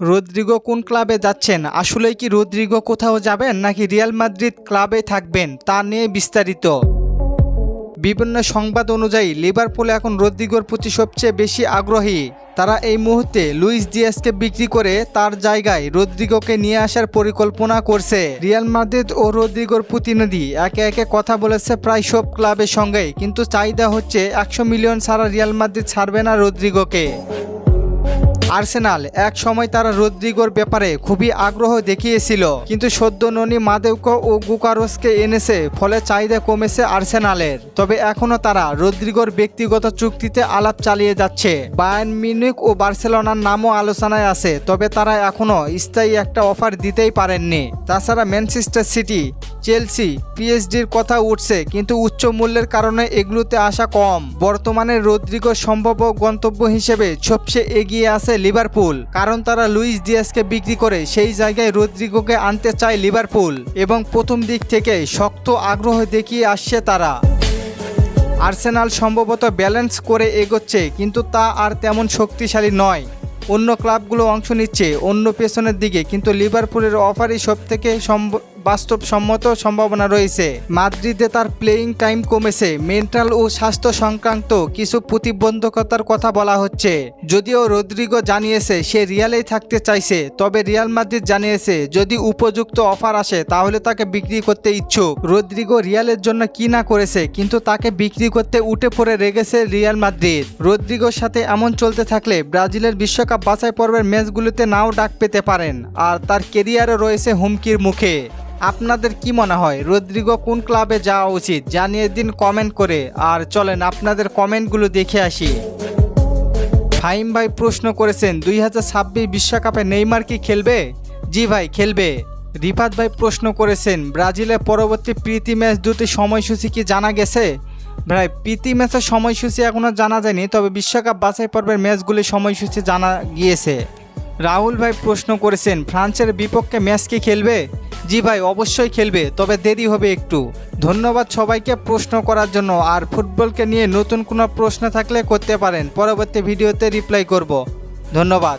Rodrigo কোন ক্লাবে যাচ্ছেন? আসলেই কি রদ্রিগো কোথাও যাবেন নাকি রিয়াল মাদ্রিদ ক্লাবে থাকবেন? তা নিয়ে বিস্তারিত। বিভিন্ন সংবাদ অনুযায়ী, লিভারপুল এখন রদ্রিগোর প্রতি সবচেয়ে বেশি আগ্রহী। তারা এই মুহূর্তে লুইস দিয়াসকে বিক্রি করে তার জায়গায় রদ্রিগোকে নিয়ে আসার পরিকল্পনা করছে। রিয়াল মাদ্রিদ ও রদ্রিগোর প্রতিনিধি একে একে কথা বলেছে প্রায় সব ক্লাবের সঙ্গেই। কিন্তু চাহিদা হচ্ছে একশো মিলিয়ন ছাড়া রিয়াল মাদ্রিদ ছাড়বে না রদ্রিগোকে। আর্সেনাল এক সময় তারা রদ্রিগোর ব্যাপারে খুবই আগ্রহ দেখিয়েছিল, কিন্তু সদ্য ননি মাদেউক ও গুকারোসকে এনেছে, ফলে চাহিদা কমেছে আর্সেনালের। তবে এখনও তারা রদ্রিগোর ব্যক্তিগত চুক্তিতে আলাপ চালিয়ে যাচ্ছে। বায়ান মিউনিক ও বার্সেলোনার নামও আলোচনায় আছে, তবে তারা এখনও স্থায়ী একটা অফার দিতেই পারেননি। তাছাড়া ম্যানচেস্টার সিটি চেলসি পিএসডির কথা উঠছে, কিন্তু উচ্চ মূল্যের কারণে এগুলোতে আসা কম। বর্তমানে রদ্রিগো সম্ভাব্য গন্তব্য হিসেবে সবচেয়ে এগিয়ে আছে লিভারপুল, কারণ তারা লুইস দিয়াসকে বিক্রি করে সেই জায়গায় রদ্রিগোকে আনতে চায় লিভারপুল এবং প্রথম দিক থেকে শক্ত আগ্রহ দেখিয়ে আসছে তারা। আর্সেনাল সম্ভবত ব্যালেন্স করে এগোচ্ছে, কিন্তু তা আর তেমন শক্তিশালী নয়। অন্য ক্লাবগুলো অংশ নিচ্ছে অন্য পেছনের দিকে, কিন্তু লিভারপুলের অফারই সব থেকে বাস্তবসম্মত সম্ভাবনা রয়েছে। মাদ্রিদে তার প্লেয়িং টাইম কমেছে। মেন্টাল ও স্বাস্থ্য সংক্রান্ত কিছু প্রতিবন্ধকতার কথা বলা হচ্ছে। যদিও রদ্রিগো জানিয়েছে, সে রিয়ালেই থাকতে চাইছে। তবে রিয়াল মাদ্রিদ জানিয়েছে, যদি উপযুক্ত অফার আসে, তাহলে তাকে বিক্রি করতে ইচ্ছুক। রদ্রিগো রিয়ালের জন্য কি না করেছে, কিন্তু তাকে বিক্রি করতে উঠে পড়ে রেগেছে রিয়াল মাদ্রিদ। রদ্রিগোর সাথে এমন চলতে থাকলে ব্রাজিলের বিশ্বকাপ বাছাই পর্বের ম্যাচগুলোতে নাও ডাক পেতে পারেন। আর তার কেরিয়ারও রয়েছে হুমকির মুখে। আপনাদের কি মনে হয়? রদ্রিগো কোন ক্লাবে যাওয়া উচিত? জানিয়ে দিন কমেন্ট করে। আর চলেন আপনাদের কমেন্টগুলো দেখে আসি। ফাইম ভাই প্রশ্ন করেছেন, দুই হাজার ছাব্বিশ বিশ্বকাপে নেইমার কি খেলবে? জি ভাই, খেলবে। রিফাত ভাই প্রশ্ন করেছেন ব্রাজিলের পরবর্তী প্রীতি ম্যাচ দুটি সময়সূচি কি জানা গেছে? ভাই, প্রীতি ম্যাচের সময়সূচি এখনও জানা যায়নি, তবে বিশ্বকাপ বাছাই পর্বের ম্যাচগুলির সময়সূচি জানা গিয়েছে। রাহুল ভাই প্রশ্ন করেছেন, ফ্রান্সের বিপক্ষে ম্যাচ কি খেলবে? জি ভাই, অবশ্যই খেলবে, তবে দেরি হবে একটু। ধন্যবাদ সবাইকে প্রশ্ন করার জন্য, আর ফুটবলকে নিয়ে নতুন কোনো প্রশ্ন থাকলে করতে পারেন। পরবর্তী ভিডিওতে রিপ্লাই করব। ধন্যবাদ।